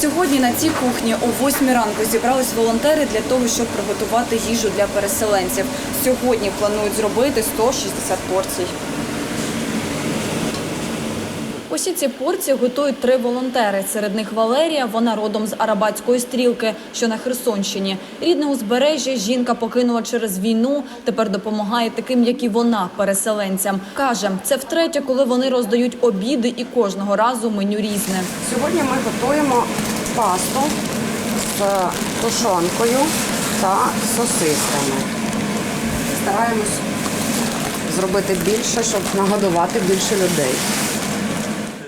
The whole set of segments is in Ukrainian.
Сьогодні на цій кухні о 8 ранку зібрались волонтери для того, щоб приготувати їжу для переселенців. Сьогодні планують зробити 160 порцій. Усі ці порції готують три волонтери. Серед них Валерія, вона родом з Арабатської стрілки, що на Херсонщині. Рідне узбережжя жінка покинула через війну. Тепер допомагає таким, як і вона, переселенцям. Каже, це втретє, коли вони роздають обіди, і кожного разу меню різне. Сьогодні ми готуємо пасту з тушонкою та сосисками. Стараємось зробити більше, щоб нагодувати більше людей.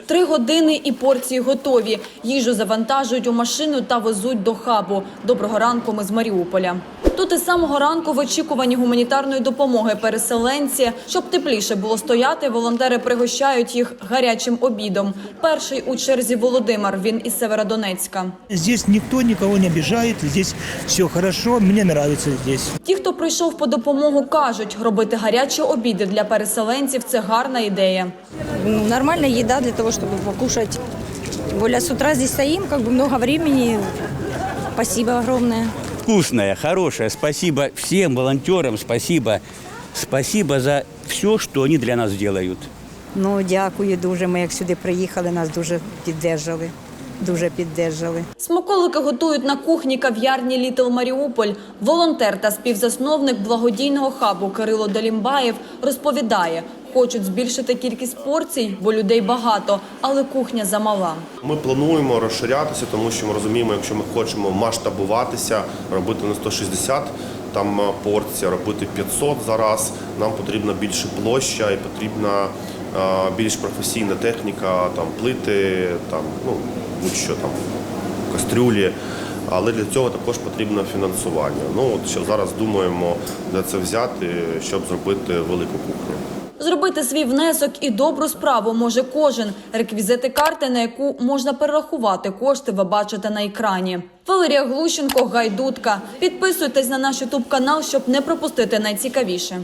Три години і порції готові. Їжу завантажують у машину та везуть до хабу. Доброго ранку. Ми з Маріуполя. Тут із самого ранку в очікуванні гуманітарної допомоги переселенці, щоб тепліше було стояти, волонтери пригощають їх гарячим обідом. Перший у черзі Володимир. Він із Северодонецька. Здесь никто никого не обижает, здесь все хорошо, мне нравится здесь. Ті, хто прийшов по допомогу, кажуть, робити гарячі обіди для переселенців це гарна ідея. Ну, нормальная еда для того, чтобы покушать. Тем более с утра здесь стоим, как бы много времени. Спасибо огромное. Вкусная, хорошая. Спасибо всем волонтерам, спасибо. Спасибо за все, что они для нас делают. Ну, дякую дуже. Ми як сюди приїхали, нас дуже піддержали. Дуже піддержали. Смаколики готують на кухні кав'ярні Літл Маріуполь. Волонтер та співзасновник благодійного хабу Кирило Далімбаєв розповідає, хочуть збільшити кількість порцій, бо людей багато, але кухня замала. Ми плануємо розширятися, тому що ми розуміємо, якщо ми хочемо масштабуватися, робити на 160 там е, порція, робити 500 за раз, нам потрібна більше площа і потрібна більш професійна техніка, там плити, там ну будь-що там кастрюлі. Але для цього також потрібно фінансування. Ну от що зараз думаємо, де це взяти, щоб зробити велику кухню. Зробити свій внесок і добру справу може кожен. Реквізити карти, на яку можна перерахувати кошти, ви бачите на екрані. Валерія Глущенко, Гайдутка. Підписуйтесь на наш ютуб канал, щоб не пропустити найцікавіше.